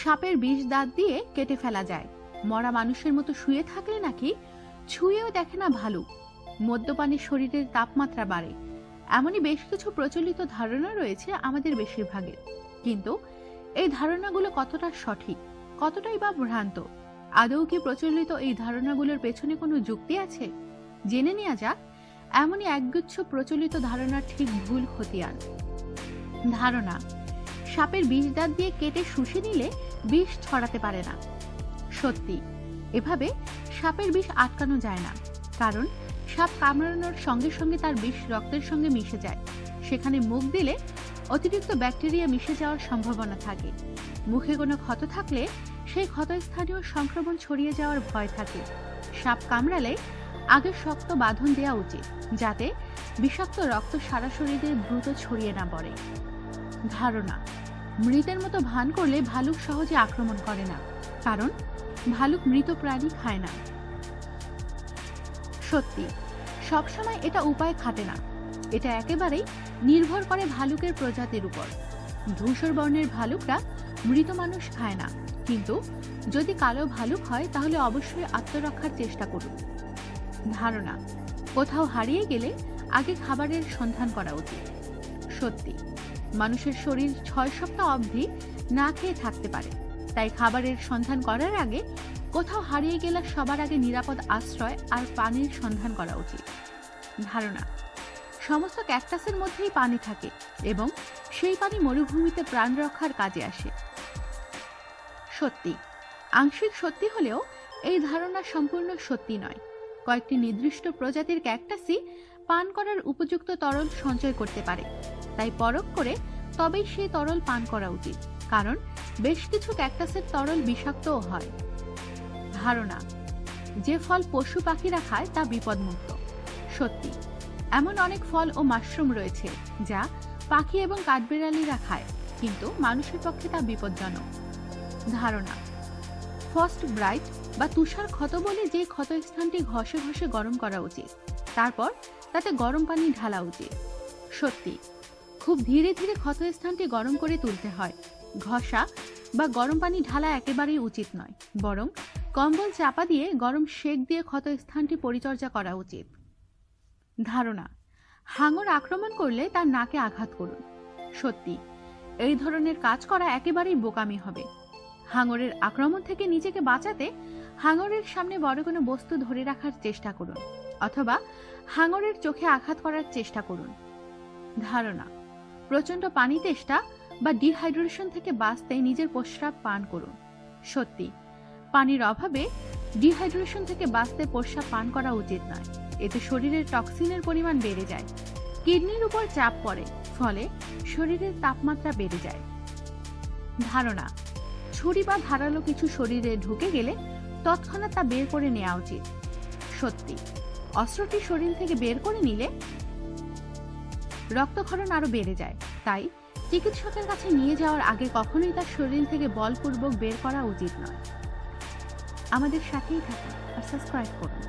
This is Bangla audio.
সাপের বিষ দাঁত দিয়ে কেটে ফেলা যায়। মরা মানুষের মতো শুয়ে থাকলে নাকি ছুঁয়েও দেখে না ভালো। মদ্যপানে শরীরের তাপমাত্রা বাড়ে। এমনই বেশ কিছু প্রচলিত ধারণা রয়েছে আমাদের বেশিরভাগের কিন্তু এই ধারণাগুলো কতটা সঠিক, কতটাই বা ভ্রান্ত? আদৌ কি প্রচলিত এই ধারণাগুলোর পেছনে কোনো যুক্তি আছে? জেনে নেওয়া যাক, এমনই একগুচ্ছ প্রচলিত ধারণার ঠিক ভুল খতিয়ান। ধারণা সাপের বিষ দাঁত দিয়ে কেটে শুষে নিলে বিষ ছড়াতে পারে না। সত্যি, এভাবে সাপের বিষ আটকানো যায় না, কারণ সাপ কামড়ানোর সঙ্গে সঙ্গে তার বিষ রক্তের সঙ্গে মিশে যায়। সেখানে মুখ দিলে অতিরিক্ত ব্যাকটেরিয়া মিশে যাওয়ার সম্ভাবনা থাকে। মুখে কোনো ক্ষত থাকলে সেই ক্ষতস্থানীয় সংক্রমণ ছড়িয়ে যাওয়ার ভয় থাকে। সাপ কামড়ালে আগে শক্ত বাঁধন দেওয়া উচিত, যাতে বিষাক্ত রক্ত সারা শরীরে দ্রুত ছড়িয়ে না পড়ে। ধারণা মৃতের মতো ভান করলে ভালুক সহজে আক্রমণ করে না। কারণ, ভালুক মৃত প্রাণী খায় না। সত্যি, সবসময় এটা উপায় খাটে না। এটা একেবারেই নির্ভর করে ভালুকের প্রজাতির উপর। ধূসর বর্ণের ভালুকরা মৃত মানুষ খায় না। কিন্তু, যদি কালো ভালুক হয়, তাহলে অবশ্যই আত্মরক্ষার চেষ্টা করুন। ধারণা, কোথাও হারিয়ে গেলে আগে খাবারের সন্ধান করা উচিত। সত্যি মানুষের শরীর ছয় সপ্তাহ অবধি না খেয়ে থাকতে পারে। তাই খাবারের সন্ধান করার আগে কোথাও হারিয়ে গেলে সবার আগে নিরাপদ আশ্রয় আর পানির সন্ধান করা উচিত। ধারণা, সমস্ত ক্যাকটাসের মধ্যেই পানি থাকে এবং সেই পানি মরুভূমিতে প্রাণ রক্ষার কাজে আসে। সত্যি, আংশিক সত্যি হলেও এই ধারণা সম্পূর্ণ সত্যি নয়। কয়েকটি নির্দিষ্ট প্রজাতির ক্যাকটাসই পান করার উপযুক্ত তরল সঞ্চয় করতে পারে। তাই পরখ করে তবেই সেই তরল পান করা উচিত, কারণ বেশ কিছু ক্যাকটাসের তরল বিষাক্তও হয়। ধারণা, যে ফল পশু পাখিরা খায় তা বিপদমুক্ত। সত্যি, এমন অনেক ফল ও মাশরুম রয়েছে, যা পাখি এবং কাঠবিড়ালিরা খায়, কিন্তু মানুষের পক্ষে তা বিপজ্জনক। ধারণা ফার্স্ট ব্রাইট বা তুষার ক্ষত বলে যে ক্ষতস্থানটি ঘষে ঘষে গরম করা উচিত। তারপর তাতে গরম পানি ঢালা উচিত। সত্যি, খুব ধীরে ধীরে ক্ষতস্থানটি গরম করে তুলতে হয়। ঘষা বা গরম পানি ঢালা একেবারেই উচিত নয়, বরং কম্বল চাপা দিয়ে গরম শেক দিয়ে ক্ষতস্থানটি পরিচর্যা করা উচিত। ধারণা, হাঙর আক্রমণ করলে তার নাকে আঘাত করুন। সত্যি, এই ধরনের কাজ করা একেবারেই বোকামি হবে। হাঙরের আক্রমণ থেকে নিজেকে বাঁচাতে হাঙরের সামনে বড় কোনো বস্তু ধরে রাখার চেষ্টা করুন, অথবা হাঙরের চোখে আঘাত করার চেষ্টা করুন। ধারণা, প্রচণ্ড পানি তেষ্টা বা ডিহাইড্রেশন থেকে বাঁচতে নিজের প্রস্রাব পান করুন। সত্যি, পানির অভাবে ডিহাইড্রেশন থেকে বাঁচতে প্রস্রাব পান করা উচিত নয়। এতে শরীরের টক্সিনের পরিমাণ বেড়ে যায়। কিডনির উপর চাপ পড়ে, ফলে শরীরের তাপমাত্রা বেড়ে যায়। ধারণা, ছুরি বা ধারালো কিছু শরীরে ঢুকে গেলে তৎক্ষণাৎ তা বের করে নেওয়া উচিত। সত্যি, অস্ত্রটি শরীর থেকে বের করে নিলে রক্তক্ষরণ আরও বেড়ে যায়। তাই চিকিৎসকের কাছে নিয়ে যাওয়ার আগে কখনোই তার শরীর থেকে বলপূর্বক বের করা উচিত নয়। আমাদের সাথেই থাকুন আর সাবস্ক্রাইব করুন।